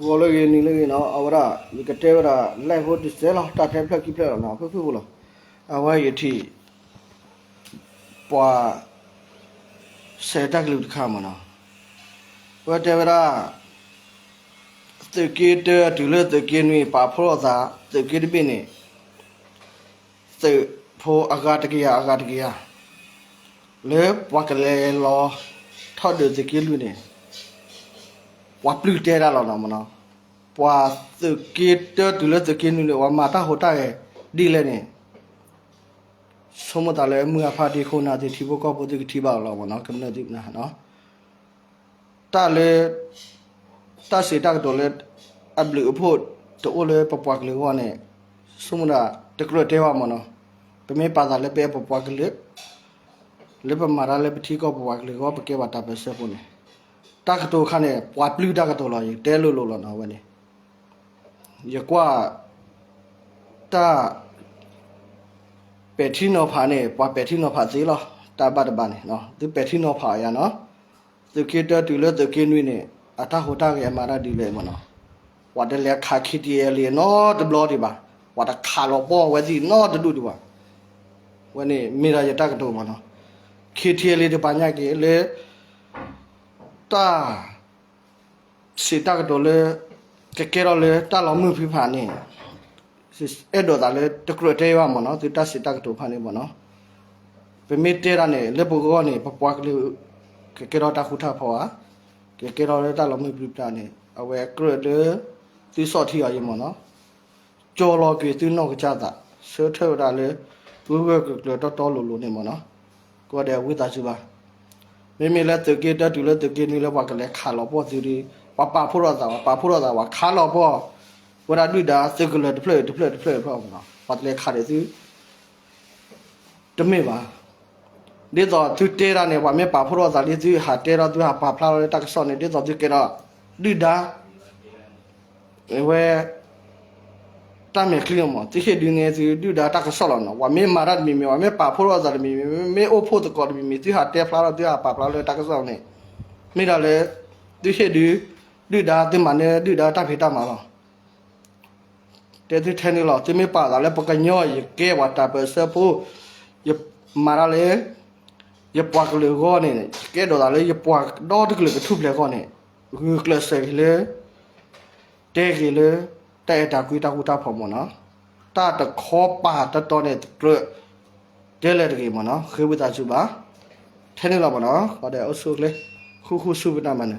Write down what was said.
ကိုလည်းရင်းနေလေနော်အဝရဒီကတဲဝရလိုက်ဖို့ဒီစဲလာတာထဲဖက်ကိဖက်နော်ဖဖဘူးလားအဝရယတိပွာစေတက်လူခါမနော်ဝတဲဝရတကေတတူလေတ ကေနွေပါဖောသာတကေတပိနေစေဖိုအဂတ်ကေအဂတ်ကေလေပွားကလေးလောထောက်တဲ့တကေလူနေ wa plu te ra lo na mo no wa su ki te tu le su ki nu le wa ma ta ho ta ye di le ne so mo ta le mu a pha ti kho na ti thi bo ko bo ti thi ba lo mo no kam na ti na no ta le ta se ta do le a blu pho to o le pa pa le wa ne so mo na te kro te wa mo no pe me pa da le pe pa pa le le pa ma တကတိုခနဲ့ပွာပလူတကတိုလာရတဲလို့လို့လာနော်ဝနေရကွာတာပက်ထီနိုဖာနဲ့ပွာပက်ထီနိုဖာသေးလားတာဘတ်ဘာနေနော်ဒီပက်ထီနိုဖာရနော်ဒီကေတတူလို့ဒီကေနွေနဲ့အတာဟိုတာရဲ့မာရာဒီလေမနော်ဝါတလေခါခီတီရဲ့လေနော်ဒဘလောဒီပါဝါတခါလောပေါ်ဝဲစီနော်တူတူဒီပါဝနေမီရာရတကတိုမနော်ခီတီရဲ့လေဒီပါညာကေလေ ta si ta cái đồ le cái cái đó le ta lo mu phi pha ni si e do da le te kro te wa mo no ti ta si ta cái đồ pha ni mo no pe mi te ra ne le bo go ni pa pa le cái cái đó ta khu tha pho a cái cái đó le ta lo mu phi pha ni a we kro le ti so thi ya yi mo no ကြော်လောကေသူနောက်ကကြတာဆွထောက်တာလေဘုဘကကတော့တော်လို့လို့နေမနော်ကိုတဲ့ဝိသစုပါ မေမေလည်းတကေတတူလည်းတကေနီလည်းဘာကလည်းခါတော့ပေါ့သူဒီပပဖို့ရတာပဖို့ရတာဝါခါတော့ပေါ့ဝရဒွိတာစကလတဖလက်တဖလက်တဖလက်ပေါ့နော်ပတ်လေခါတယ်သူတမေပါဒီတော့သူတဲရနေဝါမေပဖို့ရတာလေသူဟာတဲရသူဟာပါဖလာလည်းတက်ဆော့နေဒီတော့သူကေတော့ဒွိတာဝဲ တမ်းမြကလီမတိခေဒီနေသူဒူဒါတက်ဆော့လောနော်ဝါမေမာရတ်မီမီဝါမေပါဖိုရောဇာမီမီမေအိုဖိုတကောမီမီသူဟာတဲဖလာတော့သူဟာပါဖလာလေတက်ဆော့နေမိတော့လေတိခေဒီဒူဒါတင်မနေဒူဒါတက်ဖေတာမှာလောတဲသူထဲနေလောတိမေပါလာလေပကညောရကဲဝတာပစဖိုရမာရလေရပွားကလေးကောနေကဲတော့လေရပွားတော့တကလေးကထုပလေကောနေဂူကလဆယ်လေတဲကလေး แต่ตากุยตากุตาพอมเนาะตาตะขอป่าตะตอเนี่ยเกลเดเลตะกีมเนาะคือวิตาสุบาเทนี่ละบ่เนาะก็ได้เอาสุเลยคู่คู่สุบนามัน